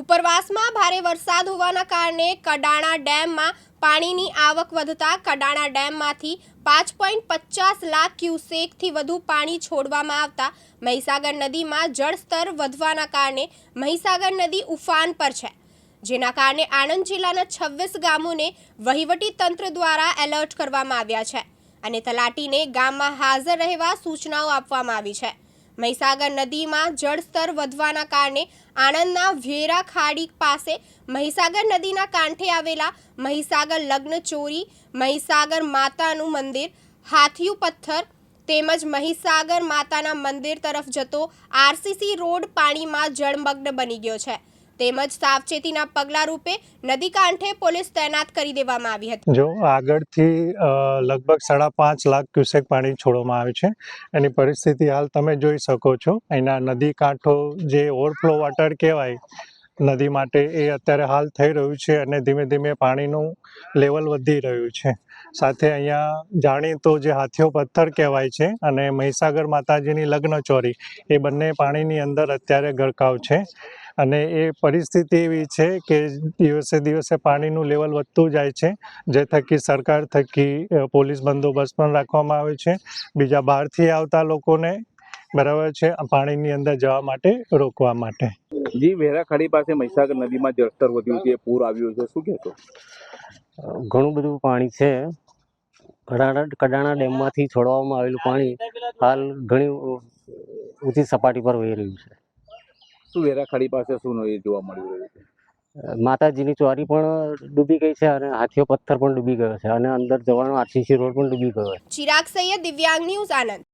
ઉપરવાસમાં ભારે વરસાદ હોવાના કારણે કડાણા ડેમમાં પાણીની આવક વધતા કડાણા ડેમમાંથી પાંચ પોઈન્ટ પચાસ લાખ ક્યુસેકથી વધુ પાણી છોડવામાં આવતા મહીસાગર નદીમાં જળસ્તર વધવાના કારણે મહીસાગર નદી ઉફાન પર છે. જેના કારણે આણંદ જિલ્લાના છવ્વીસ ગામોને વહીવટી તંત્ર દ્વારા એલર્ટ કરવામાં આવ્યા છે અને તલાટીને ગામમાં હાજર રહેવા સૂચનાઓ આપવામાં આવી છે. મહીસાગર નદીમાં જળસ્તર વધવાના કારણે આણંદના વેરા ખાડી પાસે મહીસાગર નદીના કાંઠે આવેલા મહીસાગર લગ્ન ચોરી, મહીસાગર માતાનું મંદિર, હાથિયું પથ્થર તેમજ મહીસાગર માતાના મંદિર તરફ જતો આરસીસી રોડ પાણીમાં જળમગ્ન બની ગયો છે. તેમજ સાવચેતીના પગલા રૂપે નદી કાંઠે પોલીસ તૈનાત કરી દેવામાં આવી હતી. જો આગળથી લગભગ સાડા પાંચ લાખ ક્યુસેક પાણી છોડવામાં આવે છે. એની પરિસ્થિતિ હાલ તમે જોઈ શકો છો. અહીંના નદી કાંઠો જે ઓવરફ્લો વોટર કહેવાય, નદી માટે એ અત્યારે હાલ થઈ રહ્યું છે અને ધીમે ધીમે પાણીનું લેવલ વધી રહ્યું છે. સાથે અહીંયા જાણીતો જે હાથીઓ પથ્થર કહેવાય છે અને મહીસાગર માતાજીની લગ્ન ચોરી એ બંને પાણીની અંદર અત્યારે ગરકાવ છે. અને એ પરિસ્થિતિ એવી છે કે દિવસે દિવસે પાણીનું લેવલ વધતું જાય છે જે થકી સરકાર થકી પોલીસ બંદોબસ્ત પણ રાખવામાં આવે છે. બીજા બહારથી આવતા લોકોને બરાબર છે પાણીની અંદર જવા માટે રોકવા માટે. જી વેરાખાડી પાસે મહીસાગર નદીમાં જળસ્તર વધ્યું છે પૂર આવ્યું છે શું કહેશો? ઘણું બધું પાણી છે. કડાણા કડાણા ડેમમાંથી છોડવામાં આવેલું પાણી હાલ ઘણી ઊંચી સપાટી પર વહી રહ્યું છે. શું વેરાખાડી પાસે શું એ જોવા મળી રહ્યું છે? માતાજીની ચોરી પણ ડૂબી ગઈ છે અને હાથીઓ પથ્થર પણ ડૂબી ગયો છે અને અંદર જવાનો આરસીસી રોડ પણ ડૂબી ગયો છે. ચિરાગ સૈયદ દિવ્યાંગ ન્યૂઝ આનંદ.